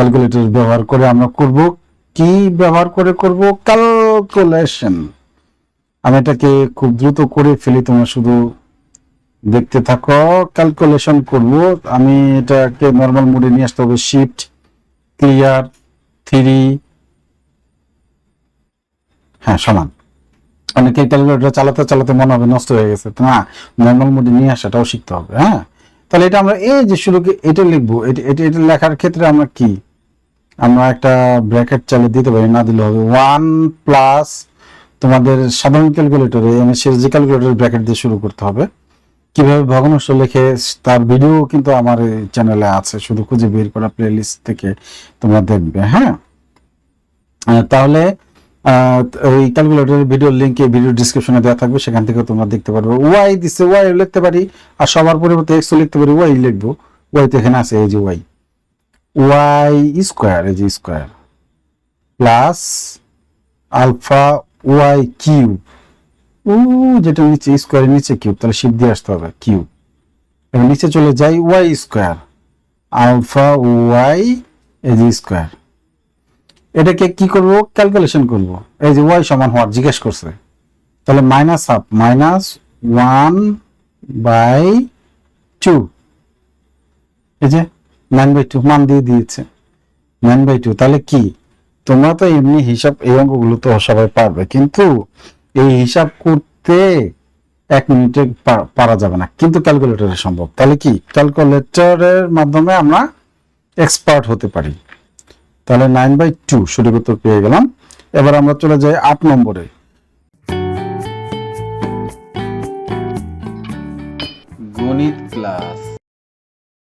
Calculator ব্যবহার করে আমরা করব। কি ব্যবহার করে করব? ক্যালকুলেশন আমি এটাকে খুব দ্রুত করে ফেলি, তোমরা শুধু দেখতে থাকো। ক্যালকুলেশন করব। আমি এটাকে নর্মাল মোডে নিয়ে আসতে হবে। শিফট ক্লিয়ার থ্রি হ্যাঁ সমান। অনেকে ক্যালকুলেটর চালাতে চালাতে মনে হবে নষ্ট হয়ে গেছে। না নর্মাল মোডে নিয়ে আসাটাও শিখতে হবে হ্যাঁ? তাহলে এটা আমরা এই যে শুরু এটা লিখব। এটা এটা লেখার ক্ষেত্রে আমরা কি? আমরা একটা ব্র্যাকেট চালিয়ে দিতে পারি, না দিলে হবে। ওয়ান প্লাস তোমাদের সাধারণ ক্যালকুলেটরে এমএসসির যে ক্যালকুলেটর ব্র্যাকেট দিয়ে শুরু করতে হবে। কীভাবে ভগ্নাংশ লিখে তার ভিডিও কিন্তু আমার চ্যানেলে আছে, শুধু খুঁজে বের করা প্লেলিস্ট থেকে তোমরা দেখবে হ্যাঁ? তাহলে ওই ক্যালকুলেটরের ভিডিও লিঙ্ক এই ভিডিও ডিসক্রিপশনে দেওয়া থাকবে, সেখান থেকে তোমরা দেখতে পারবে। ওয়াই দিচ্ছে ওয়াই লিখতে পারি, আর সবার পরিবর্তে এক্স লিখতে পারি ওয়াই লিখব। ওয়াই তো এখানে আছে, এই যে ওয়াই ওয়াই স্কোয়ার এই যে স্কোয়ার প্লাস আলফা ওয়াই ও যেটা নিচে স্কোয়ারের নিচে কিউব তাহলে শিপ দিয়ে আসতে হবে কিউব এবং নিচে চলে যাই ওয়াই স্কোয়ার আলফা ওয়াই যে স্কোয়ার এটাকে কি করব? ক্যালকুলেশন করব। এই যে ওয়াই সমান হওয়ার, জিজ্ঞেস করছে। তাহলে minus half minus one by two এই যে নাইন বাই টু মান দিয়ে দিয়েছে। নাইন বাই টু তাহলে কি? তোমরা তো এমনি হিসাব এই অঙ্কগুলো তো সবাই পারবে, কিন্তু এই হিসাব করতে এক মিনিটে পারা যাবে না। কিন্তু ক্যালকুলেটরে সম্ভব। তাহলে কি? ক্যালকুলেটরের মাধ্যমে আমরা এক্সপার্ট হতে পারি। তাহলে নাইন বাই টু সঠিক উত্তর পেয়ে গেলাম। এবার আমরা চলে যাই আট নম্বরে। গণিত ক্লাস